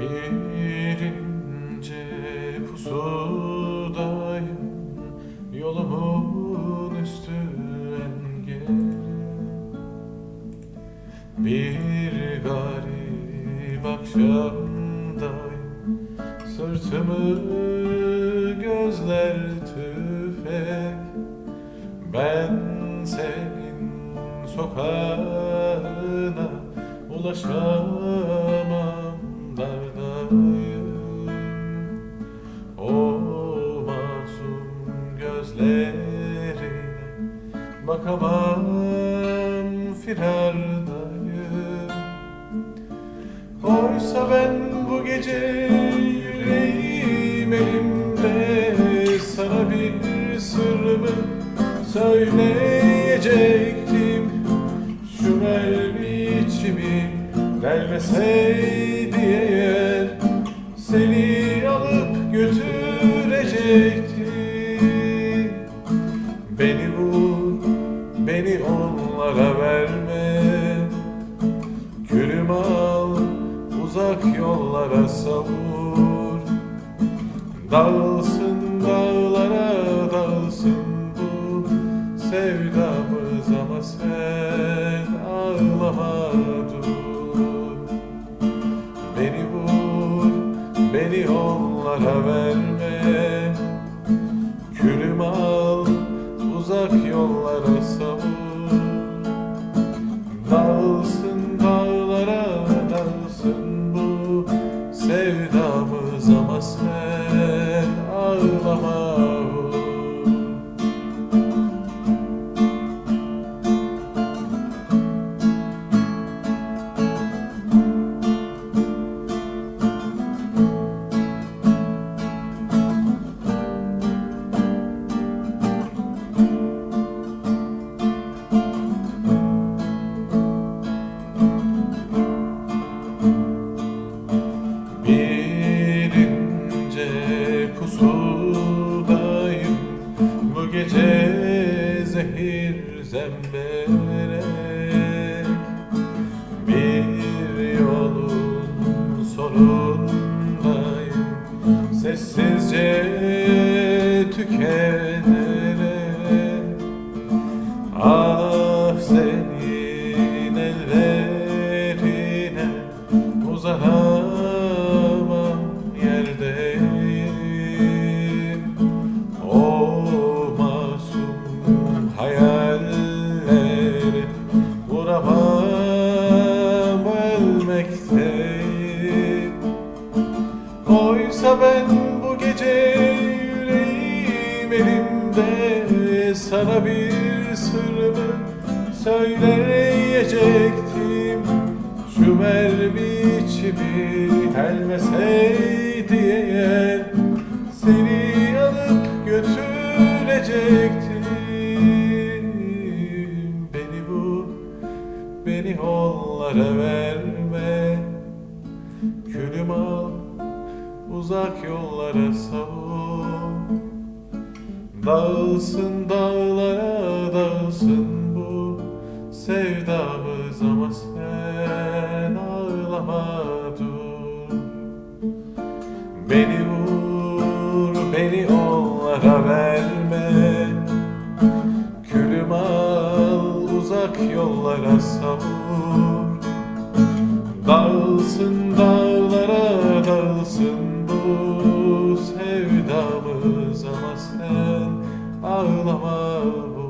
Bir ince pusudayım Yolumun üstü engel Bir garip akşamdayım Sırtımı gözler tüfek. Ben senin sokağına ulaşamam dardayım O bakamam firardayım Oysa ben bu gece yüreğim Sana bir sırrımı söyleyecektim. Şu mermi içimi vermeseydi eğer Seni alıp götürecekti. Beni vur, beni onlara verme. Külüm al, uzak yollara savur. Dağılsın dağlara, dağılsın bu sevdamız ama sen ağlama dur onlara verme Külüm al, uzak yollara savur. Dağılsın dağlara zehir zembere Bir yolun sonundayım. Sessizce tükenerek Ah senin gece yüreğim elimde. Sana bir sırrımı söyleyecektim. Şu mermi içimi helmeseydi eğer Seni alıp götürecektim. Beni vur, beni onlara verme. Külüm al, uzak yollara savur Dağılsın dağlara dağılsın bu sevdamız ama sen ağlama dur. Beni vur, beni onlara verme. Külüm al, uzak yollara savur. Dağılsın dağlara ağlama bu